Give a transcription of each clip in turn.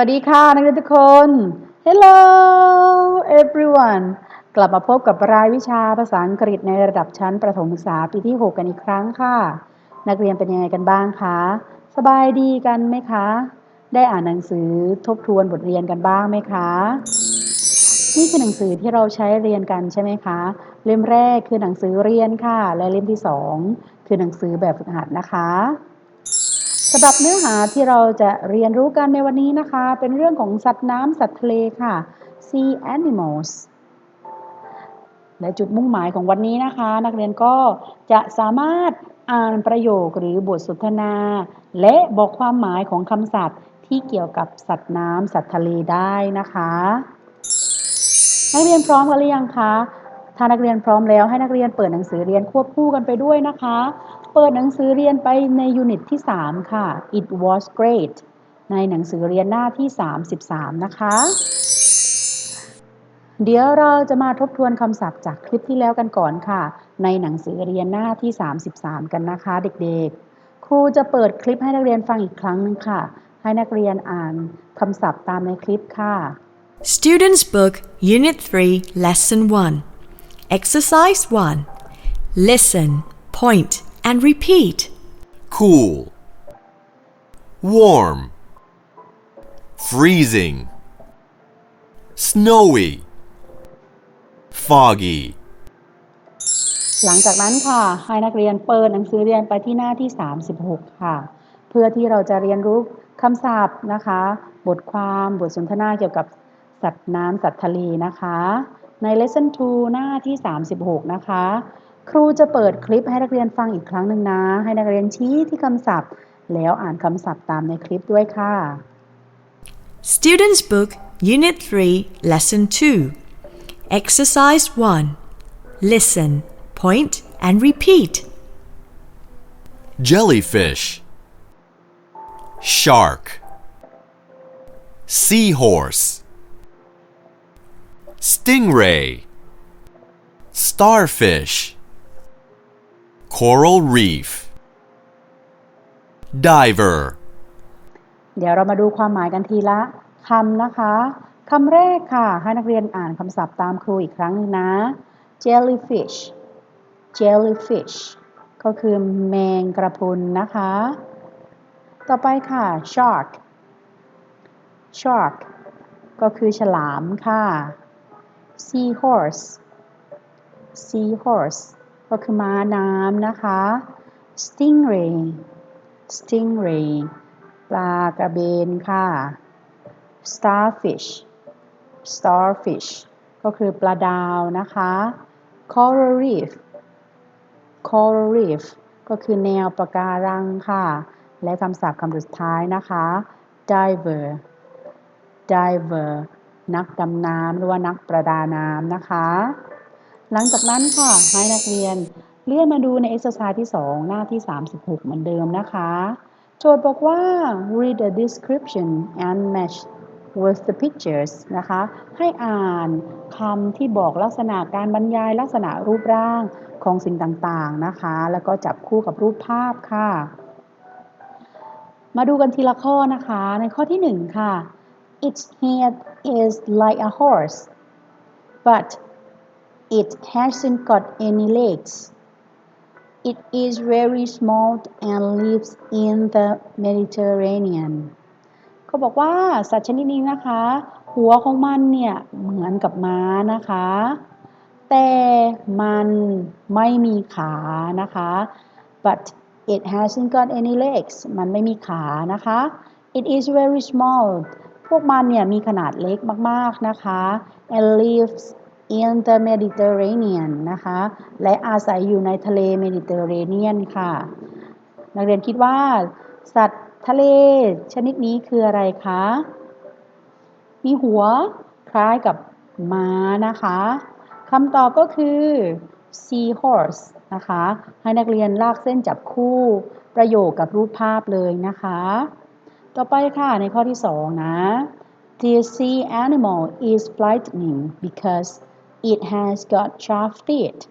วัสดีค่ะนักเรียนทุกคน Hello everyone กลับมาพบกับรายวิชาภาษาอังกฤษในระดับชั้นประถมศึกษาปีที่ 6 กันอีกครั้งค่ะ นักเรียนเป็นยังไงกันบ้างคะ สบายดีกันไหมคะ ได้อ่านหนังสือทบทวนบทเรียนกันบ้างไหมคะ นี่คือหนังสือที่เราใช้เรียนกันใช่ไหมคะ เล่มแรกคือหนังสือเรียนค่ะ และเล่มที่ 2 คือหนังสือแบบฝึกหัดนะคะ สำหรับเนื้อหาที่เราจะเรียนรู้กันในวันนี้นะคะ เป็นเรื่องของสัตว์น้ำสัตว์ทะเลค่ะ sea animals และจุดมุ่งหมายของวันนี้นะคะ นักเรียนก็จะสามารถอ่านประโยคหรือบทสนทนา และบอกความหมายของคำศัพท์ที่เกี่ยวกับสัตว์น้ำสัตว์ทะเลได้นะคะนักเรียนพร้อมกันหรือยังคะถ้านักเรียนพร้อมแล้วให้นักเรียนเปิดหนังสือเรียนควบคู่กันไปด้วยนะคะ เปิดหนังสือเรียนไปในยูนิตที่ 3 ค่ะ It was great ในหนังสือเรียนหน้าที่ 33 นะคะ เดี๋ยวเราจะมาทบทวนคำศัพท์จากคลิปที่แล้วกันก่อนค่ะ ในหนังสือเรียนหน้าที่ 33 กันนะคะ เด็กๆ ครูจะเปิดคลิปให้นักเรียนฟังอีกครั้งนึงค่ะ ให้นักเรียนอ่านคำศัพท์ตามในคลิปค่ะ Students Book Unit 3 Lesson 1 Exercise 1 Listen, point and repeat. cool, warm, freezing, snowy, foggy, หลังจากนั้นค่ะ ให้นักเรียนเปิดหนังสือเรียนไปที่หน้าที่ 36 ค่ะ เพื่อที่เราจะเรียนรู้คำศัพท์นะคะ บทความบทสนทนาเกี่ยวกับสัตว์น้ำสัตว์ทะเลนะคะ ใน lesson 2 หน้าที่ 36 นะคะ ครูจะเปิดคลิปให้นักเรียนฟังอีกครั้งหนึ่งนะ ให้นักเรียนชี้ที่คำศัพท์ แล้วอ่านคำศัพท์ตามในคลิปด้วยค่ะ Students Book Unit 3 Lesson 2 Exercise 1 Listen, point and repeat. jellyfish, shark, seahorse, stingray, starfish, coral reef, diver. เดี๋ยวเรามาดูความหมายกันทีละคำนะคะคำแรกค่ะ ให้นักเรียนอ่านคำศัพท์ตามครูอีกครั้งนึงนะ jellyfish jellyfish ก็คือแมงกระพุนนะคะ ต่อไปค่ะ shark shark ก็คือฉลามค่ะ seahorse seahorse ก็คือม้าน้ำนะคะ stingray stingray ปลากระเบนค่ะ starfish starfish ก็คือปลาดาวนะคะ coral reef coral reef ก็คือแนวปะการังค่ะ และคำศัพท์คำสุดท้ายนะคะ diver diver นักดำน้ำหรือว่านักประดาน้ำนะคะ หลังจากนั้นค่ะให้นักเรียนเลื่อนมาดูใน exercise ที่ 2 หน้าที่ 36 เหมือนเดิมนะคะ โจทย์บอกว่า read the description and match with the pictures นะคะ ให้อ่านคำที่บอกลักษณะการบรรยายลักษณะรูปร่างของสิ่งต่างๆนะคะ แล้วก็จับคู่กับรูปภาพค่ะ มาดูกันทีละข้อนะคะ ในข้อที่ 1 ค่ะ its head is like a horse but it hasn't got any legs It is very small and lives in the Mediterranean เขาบอกว่าสัตว์ชนิดนี้นะคะ หัวของมันเนี่ยเหมือนกับม้านะคะ แต่มันไม่มีขานะคะ but it hasn't got any legs มันไม่มีขานะคะ it is very small พวกมันเนี่ยมีขนาดเล็กมากๆนะคะ and lives in the Mediterranean นะคะ และอาศัยอยู่ในทะเลเมดิเตอร์เรเนียนค่ะ นักเรียนคิดว่า สัตว์ทะเลชนิดนี้คืออะไรคะ มีหัวคล้ายกับม้านะคะคำตอบก็คือ seahorse นะคะ ให้นักเรียนลากเส้นจับคู่ประโยคกับรูปภาพเลยนะคะ ต่อไปค่ะในข้อที่ 2 นะ The sea animal is frightening because it has got sharp teeth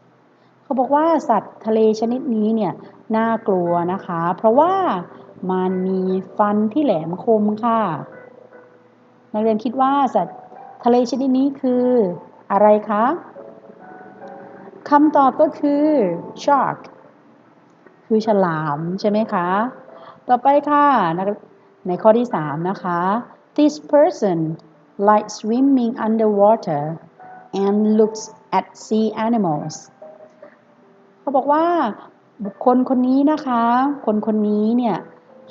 เขาบอกว่าสัตว์ทะเลชนิดนี้เนี่ยน่ากลัวนะคะ เพราะว่ามันมีฟันที่แหลมคมค่ะ นักเรียนคิดว่าสัตว์ทะเลชนิดนี้คืออะไรคะคำตอบก็คือ shark คือฉลามใช่ไหมคะ ต่อไปค่ะในข้อที่ 3 นะคะ this person likes swimming underwater and looks at sea animals เขาบอกว่าบุคคลคนนี้นะคะ คนคนนี้เนี่ย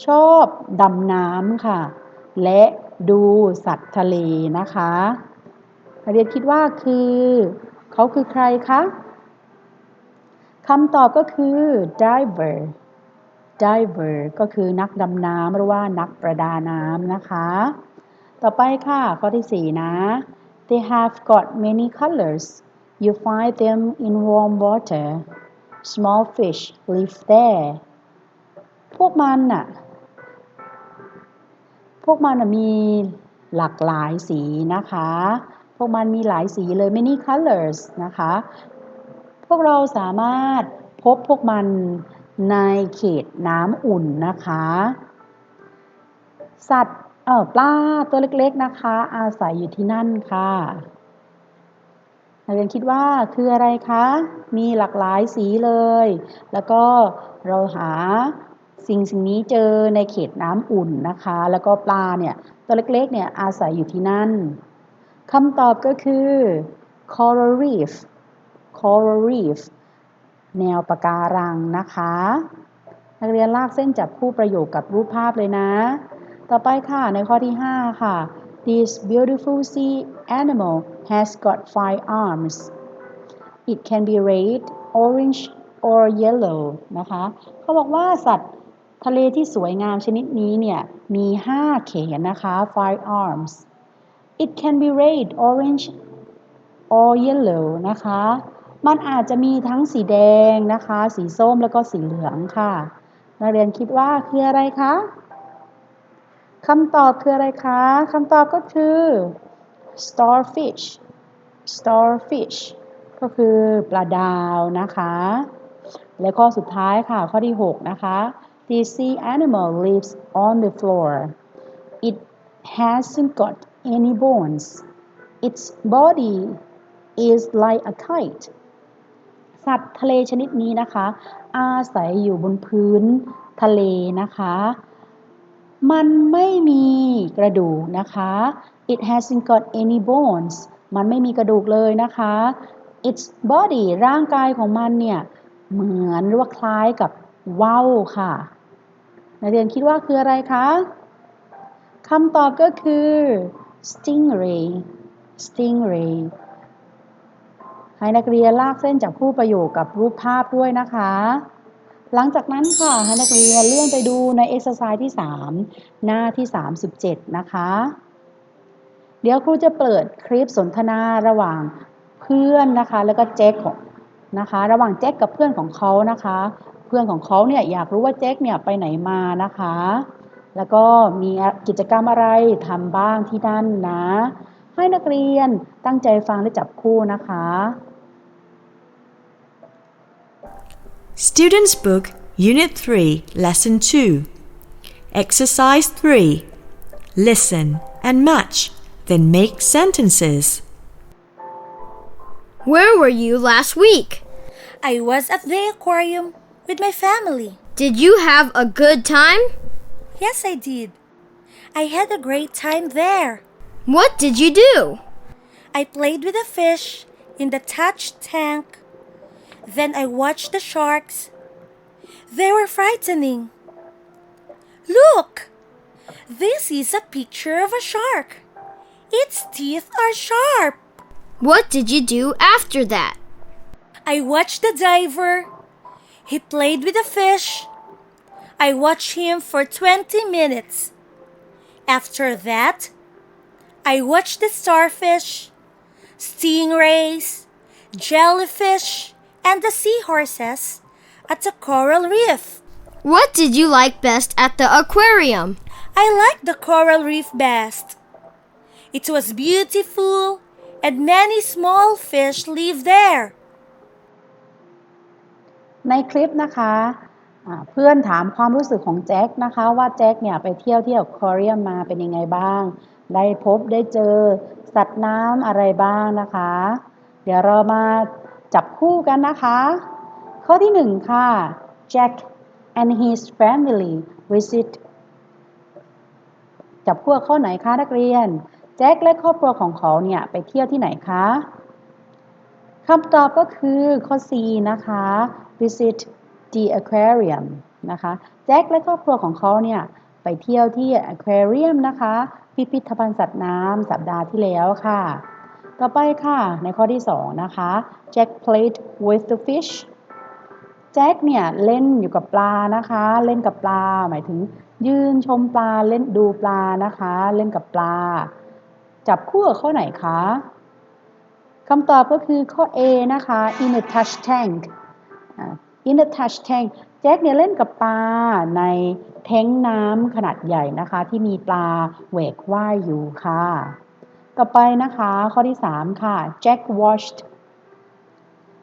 ชอบดำน้ำค่ะ และดูสัตว์ทะเลนะคะนักเรียนคิดว่าคือเขาคือใครคะคำตอบก็คือ diver diver ก็คือนักดำน้ำหรือว่านักประดาน้ำนะคะ ต่อไปค่ะ ข้อที่ 4 นะ they have got many colors you find them in warm water small fish live there พวกมันน่ะ พวกมันน่ะมีหลากหลายสีนะคะ พวกมันมีหลายสีเลย many colors นะคะ พวกเราสามารถพบพวกมันในเขตน้ำอุ่นนะคะ สัตว์ เออปลาตัวเล็กๆนะคะ อาศัยอยู่ที่นั่นค่ะนักเรียนคิดว่าคืออะไรคะ มีหลากหลายสีเลย แล้วก็เราหาสิ่งสิ่งนี้เจอในเขตน้ำอุ่นนะคะ แล้วก็ปลาเนี่ยตัวเล็กๆเนี่ยอาศัยอยู่ที่นั่นคำตอบก็คือ coral reef coral reef แนวปะการังนะคะ นักเรียนลากเส้นจับคู่ประโยคกับรูปภาพเลยนะ ต่อไปค่ะ ในข้อที่ 5 ค่ะ This beautiful sea animal has got five arms it can be red orange or yellow นะคะเขาบอกว่าสัตว์ทะเลที่สวยงามชนิดนี้เนี่ย มี 5 เขนนะคะ five arms it can be red orange or yellow นะคะ มันอาจจะมีทั้งสีแดงนะคะ สีส้มแล้วก็สีเหลืองค่ะ นักเรียนคิดว่าคืออะไรคะ คำตอบคืออะไรคะ คำตอบก็คือ starfish starfish ก็คือปลาดาวนะคะ และข้อสุดท้ายค่ะ ข้อที่ 6 นะคะ the sea animal lives on the floor it hasn't got any bones its body is like a kite สัตว์ทะเลชนิดนี้นะคะ อาศัยอยู่บนพื้นทะเลนะคะ มันไม่มีกระดูกนะคะ it hasn't got any bones มันไม่มีกระดูกเลยนะคะ its body ร่างกายของมันเนี่ย เหมือนหรือว่าคล้ายกับว่าวค่ะ นักเรียนคิดว่าคืออะไรคะคำตอบก็คือ stingray stingray ให้นักเรียนลากเส้นจากคู่ประโยคกับรูปภาพด้วยนะคะ หลังจากนั้นค่ะให้นักเรียนเลื่อนไปดูในเอ็กซ์ไซส์ที่ 3 หน้าที่ 37 นะคะ เดี๋ยวครูจะเปิดคลิปสนทนาระหว่างเพื่อนนะคะ แล้วก็แจ็คของนะคะ ระหว่างแจ็คกับเพื่อนของเขานะคะ เพื่อนของเขาเนี่ยอยากรู้ว่าแจ็คเนี่ยไปไหนมานะคะ แล้วก็มีกิจกรรมอะไรทำบ้างที่นั่นนะ ให้นักเรียนตั้งใจฟังและจับคู่นะคะ Students' Book, Unit 3, Lesson 2. Exercise 3. Listen and match, then make sentences. Where were you last week? I was at the aquarium with my family. Did you have a good time? Yes, I did. I had a great time there. What did you do? I played with the fish in the touch tank. Then I watched the sharks. They were frightening. Look! This is a picture of a shark. Its teeth are sharp. What did you do after that? I watched the diver. He played with the fish. I watched him for 20 minutes. After that, I watched the starfish, stingrays, jellyfish, and the seahorses at the coral reef. What did you like best at the aquarium? I liked the coral reef best. It was beautiful, and many small fish live there. ในคลิปนะคะอ่าเพื่อนถามความรู้สึกของแจ็คนะคะ ว่าแจ็คเนี่ยไปเที่ยวที่อควาเรียมมาเป็นยังไงบ้าง ได้พบได้เจอสัตว์น้ำอะไรบ้างนะคะ เดี๋ยวเรามา จับคู่กันนะคะ ข้อที่หนึ่งค่ะ Jack and his family visit จับคู่ข้อไหนคะนักเรียน แจ็คและครอบครัวของเขาเนี่ยไปเที่ยวที่ไหนคะคำตอบก็คือข้อ C นะคะ visit the aquarium นะคะ แจ็คและครอบครัวของเขาเนี่ยไปเที่ยวที่ aquarium นะคะ พิพิธภัณฑ์สัตว์น้ำสัปดาห์ที่แล้วค่ะ ต่อไปค่ะ ในข้อที่ 2 นะคะ Jack played with the fish แจ็คเนี่ยเล่นอยู่กับปลานะคะ เล่นกับปลา หมายถึงยืนชมปลาเล่นดูปลานะคะ เล่นกับปลา จับคู่กับข้อไหนคะคำตอบก็คือข้อ A นะคะ in a touch tank อ่า in a touch tank แจ็คเนี่ยเล่นกับปลาในแท้งน้ำขนาดใหญ่นะคะ ที่มีปลาแหวกว่ายอยู่ค่ะ ต่อไปนะคะ ข้อที่ 3 ค่ะ Jack watched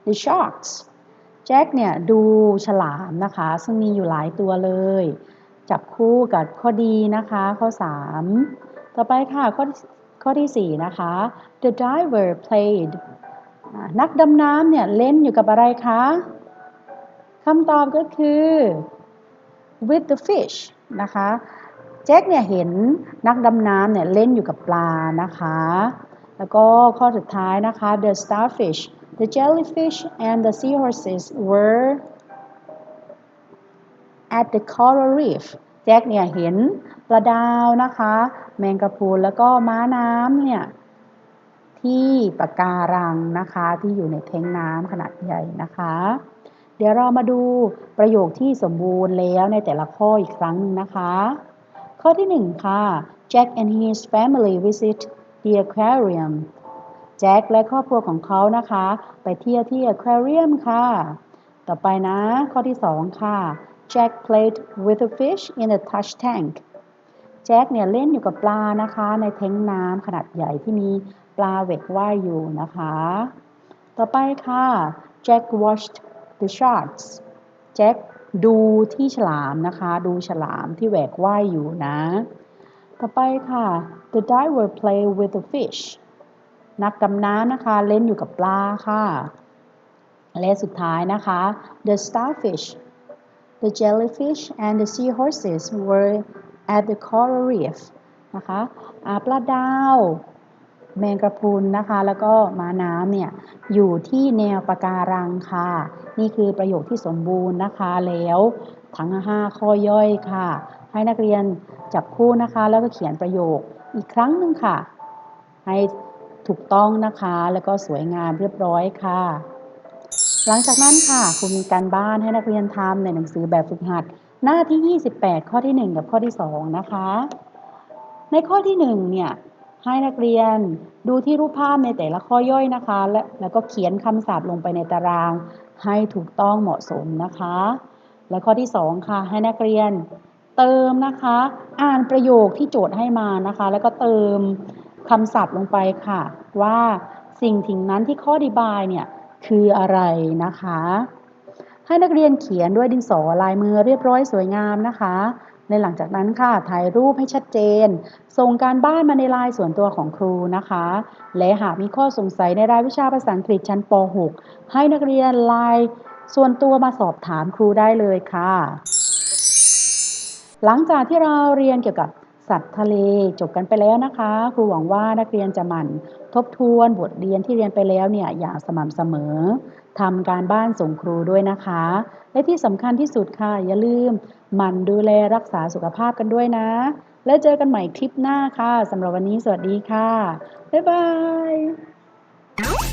the sharks แจ็คเนี่ยดูฉลามนะคะ ซึ่งมีอยู่หลายตัวเลย จับคู่กับข้อดีนะคะ ข้อ 3 ต่อไปค่ะ ข้อข้อที่ 4 นะคะ the diver played นักดำน้ำเนี่ยเล่นอยู่กับอะไรคะคำตอบก็คือ with the fish นะคะ แจ็คเนี่ยเห็นนักดำน้ำเนี่ยเล่นอยู่กับปลานะคะ แล้วก็ข้อสุดท้ายนะคะ the starfish the jellyfish and the seahorses were at the coral reef แจ็คเนี่ยเห็นปลาดาวนะคะ แมงกะพรุนแล้วก็ม้าน้ำเนี่ยที่ปะการังนะคะที่อยู่ในแท้งน้ำขนาดใหญ่นะคะ เดี๋ยวเรามาดูประโยคที่สมบูรณ์แล้วในแต่ละข้ออีกครั้งนึงนะคะ ข้อที่ 1 ค่ะ Jack and his family visit the aquarium แจ็คและครอบครัวของเขานะคะ ไปเที่ยวที่ aquarium ค่ะ ต่อไปนะ ข้อที่ 2 ค่ะ Jack played with a fish in a touch tank แจ็คเนี่ยเล่นอยู่กับปลานะคะ ในแท้งน้ำขนาดใหญ่ที่มีปลาเวกว่ายอยู่นะคะ ต่อไปค่ะ Jack watched the sharks แจ็ค ดูที่ฉลามนะคะ ดูฉลามที่แหวกว่ายอยู่นะ ต่อไปค่ะ the diver play with the fish นักดำน้ำนะคะ เล่นอยู่กับปลาค่ะ และสุดท้ายนะคะ the starfish the jellyfish and the seahorses were at the coral reef นะคะปลาดาว แมงกระพรุนนะคะ แล้วก็ม้าน้ำเนี่ยอยู่ที่แนวปะการังค่ะ นี่คือประโยคที่สมบูรณ์นะคะแล้วทั้ง 5 ข้อย่อยค่ะ ให้นักเรียนจับคู่นะคะ แล้วก็เขียนประโยคอีกครั้งหนึ่งค่ะ ให้ถูกต้องนะคะแล้วก็สวยงามเรียบร้อยค่ะ หลังจากนั้นค่ะครูมีการบ้านให้นักเรียนทำในหนังสือแบบฝึกหัด หน้าที่ 28 ข้อที่ 1 กับข้อที่ 2 นะคะ ในข้อที่ 1 เนี่ย ให้นักเรียนดูที่รูปภาพในแต่ละข้อย่อยนะคะ และแล้วก็เขียนคำศัพท์ลงไปในตาราง ให้ถูกต้องเหมาะสมนะคะ และข้อที่ 2 ค่ะ ให้นักเรียนเติมนะคะ อ่านประโยคที่โจทย์ให้มานะคะ แล้วก็เติมคำศัพท์ลงไปค่ะ ว่าสิ่งทิ้งนั้นที่ข้ออธิบายเนี่ยคืออะไรนะคะ ให้นักเรียนเขียนด้วยดินสอลายมือเรียบร้อยสวยงามนะคะ ในหลังจากนั้นค่ะถ่ายรูปให้ชัดเจน ส่งการบ้านมาในไลน์ส่วนตัวของครูนะคะ และหากมีข้อสงสัยในรายวิชาภาษาอังกฤษชั้นป .6 ให้นักเรียนไลน์ส่วนตัวมาสอบถามครูได้เลยค่ะ หลังจากที่เราเรียนเกี่ยวกับสัตว์ทะเลจบกันไปแล้วนะคะ ครูหวังว่านักเรียนจะหมั่นทบทวนบทเรียนที่เรียนไปแล้วเนี่ยอย่างสม่ำเสมอทำการบ้านส่งครูด้วยนะคะ และที่สำคัญที่สุดค่ะอย่าลืม มันดูแลรักษาสุขภาพกันด้วยนะ แล้วเจอกันใหม่คลิปหน้าค่ะสำหรับวันนี้สวัสดีค่ะ บ๊ายบาย